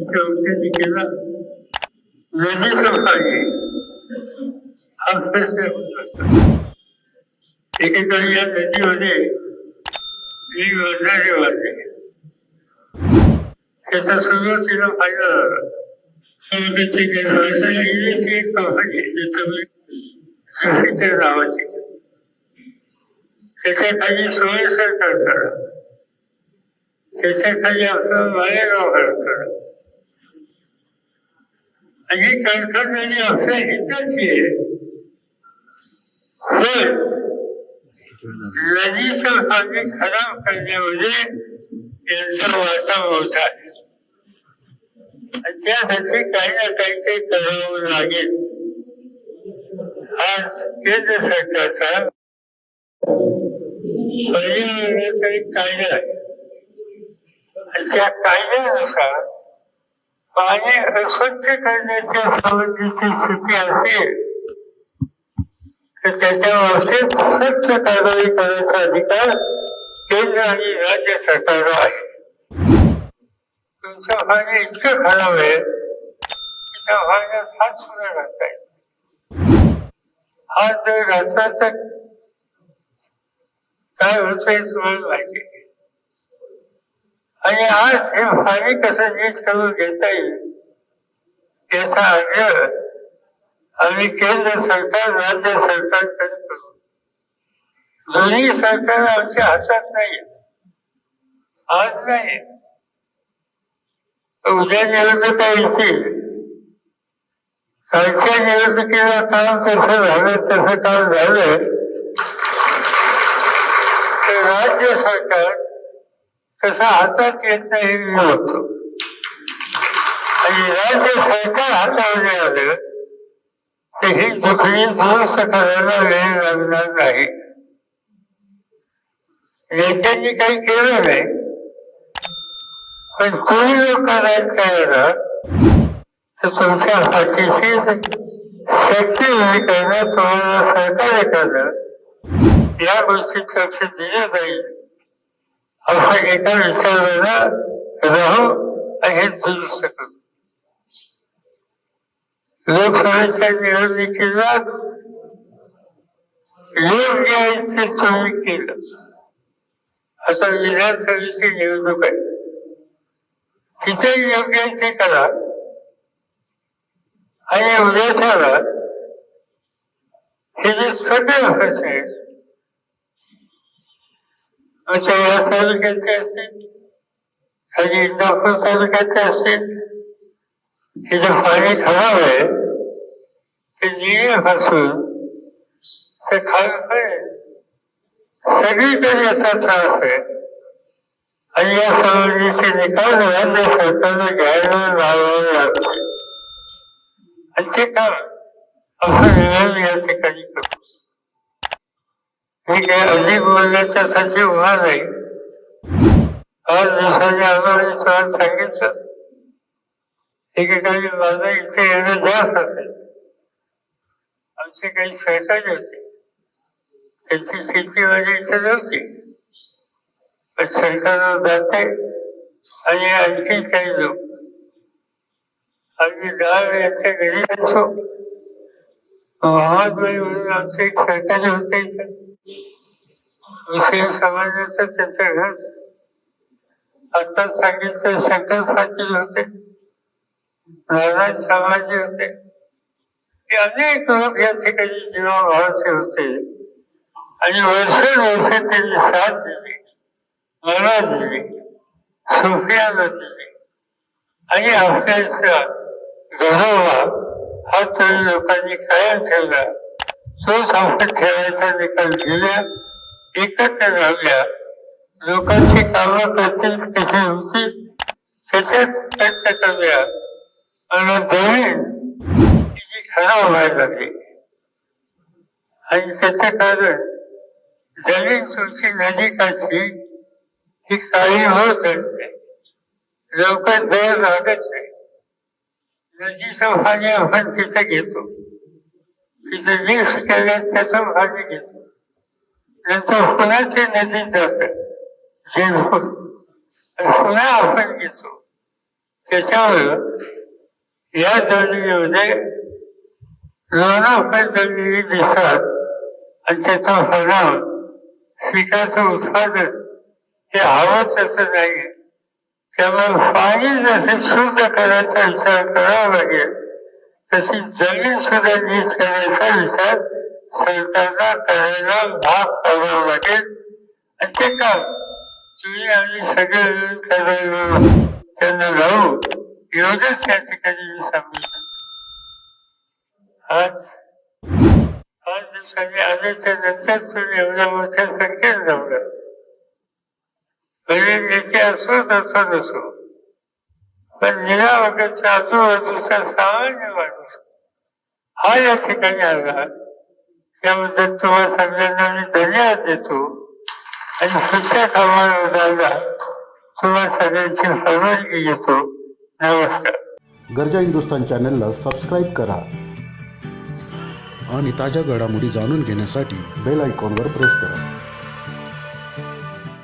त्यांनी केला होत एकेकाळी या नदीमध्ये एक त्याचा सुरुवातीला फायदा झाला. त्याची काही एक कहाणी नावाची त्याच्याखाली सोय सरकार करा. त्याच्याखाली आपलं मालेगाव आणि कारखान्याने आपल्या हिताची आहे पण नदीचा पाणी खराब करण्यामध्ये यांचा वाटा मोठा आहे. त्यासाठी काही ना काहीतरी करावं लागेल. आज केंद्र सरकारचा पर्यावरणाचा एक कायदा आहे. आणि त्या कायद्यानुसार पाणी अस्वच्छ करण्याच्या संबंधीची स्थिती असेल तर त्याच्या बाबतीत स्वच्छ कारवाई करण्याचा अधिकार केंद्र आणि राज्य सरकारला आहे. तुमचं पाणी इतकं खराब आहे की त्या पाण्यात हात सुद्धा घालता येत हात जर घातला तर काय होतंय तुम्हाला माहिती आणि आज हे पाणी कसं नीट करून घेता येईल याचा आग्रह आम्ही केंद्र सरकार राज्य सरकारकडे करू. दोन्ही सरकार आमच्या हातात नाही आज नाही. उद्या निवडणुका येतील. कालच्या निवडणुकीला काम कसं झालं तसं काम झालं. तर राज्य सरकार कसं हातात येत नाही मी आणि राज्य सरकार हातामध्ये आलं तर ही दुखणी दुरुस्त करायला वेळ लागणार नाही. नेत्यांनी काही केलं नाही पण कोणी लोक नाही करायला तर तुमच्या हातीशी शक्ती करणं तुम्हाला सहकार्य करणं या गोष्टी लक्ष दिलं जाईल. असा एका विचारानं राहू आणि हे दुरुस्त करू लोकसभेच्या निवडणुकीला योग्य आहे. ते तुम्ही केलं आता विधानसभेची निवडणूक आहे. तिथे योग्य आहे ते करा आणि हे जे सगळे प्रश्न आहेत मग ते या तालुक्याचे असतील. काही इंदापूर तालुक्याचे असतील. हे जे पाणी खराब आहे ते निळेपासून ते खालपर्यंत सगळीकडे याचा त्रास आहे. आणि या संबंधीचे निकाल राज्य सरकारनं घ्यायला लावावे लागते आणि ते काम असा निर्णय या ठिकाणी हे मी काय अधिक बोलण्याच्यासाठी होणार नाही आज दिवसाने आम्हाला सहज सांगितलं. एकेकाळी माझं इथे येणं जास्त असायचं. आमचे काही सहकारी होते. त्यांची शेती माझ्या इथे नव्हती. पण सरकारवर जाते आणि आणखी काही लोक. आम्ही दहा यांच्या घरी जायचो. महात्मा म्हणून आमचे एक सरकारी होते इथे समाजाचे समाजाचं रस घर. आत्ताच सांगितलं शंकर पाटील होते. नारायण सामाजी होते. हे अनेक लोक या ठिकाणी जीवाभावाचे होते. आणि वर्षानुवर्ष त्यांनी साथ दिली. मला दिली. सुफियाला दिली आणि आपल्याचा गौरवा हा तरी लोकांनी कायम ठेवला. तो संपत ठेवायचा निकाल दिला. एकत्र राहूया लोकांची कामं करतील कशी होतील त्याच्यात चर्चा करूया. आणि जमीन तिची खराब व्हायला लागली. आणि त्याचं कारण जमीन तुमची नदीकाठी ही काळी होत नाही लवकर दर लागत नाही. नदीचं पाणी आपण तिथं घेतो. तिथं मिक्स केलं त्याचं पाणी घेतो. नंतर पुन्हा नदी जात पुन्हा आपण घेतो त्याच्यामुळं या जमिनीमध्ये लोणावळ्या जमिनी दिसतात आणि त्याचा परिणाम पिकाचं उत्पादन हे हवं तसं नाही त्यामुळे पाणी जसे शुद्ध करायचा विचार करावा लागेल तशी जमीन सुद्धा नीट करायचा विचार सरकारला करायला भाग पाडावं लागेल आणि ते काम तुम्ही आम्ही सगळे मिळून करायला त्यांना लावू. एवढंच त्या ठिकाणी मी सांगू शकतो. आज पाच दिवसांनी आल्याच्यानंतर तुम्ही एवढ्या मोठ्या संख्येत जमलं. म्हणजे नेते असो तसं नसो. पण निरावगतच्या आजूबाजूचा सामान्य माणूस हा या ठिकाणी आला. त्याबद्दल तुम्हाला सगळ्यांना मी धन्यवाद देतो. आणि पुढच्या कामाला जायला तुम्हाला सगळ्यांची परवानगी घेतो. नमस्कार. गरजा हिंदुस्तान चॅनलला सबस्क्राईब करा. आणि ताज्या घडामोडी जाणून घेण्यासाठी बेल आयकॉनवर प्रेस करा.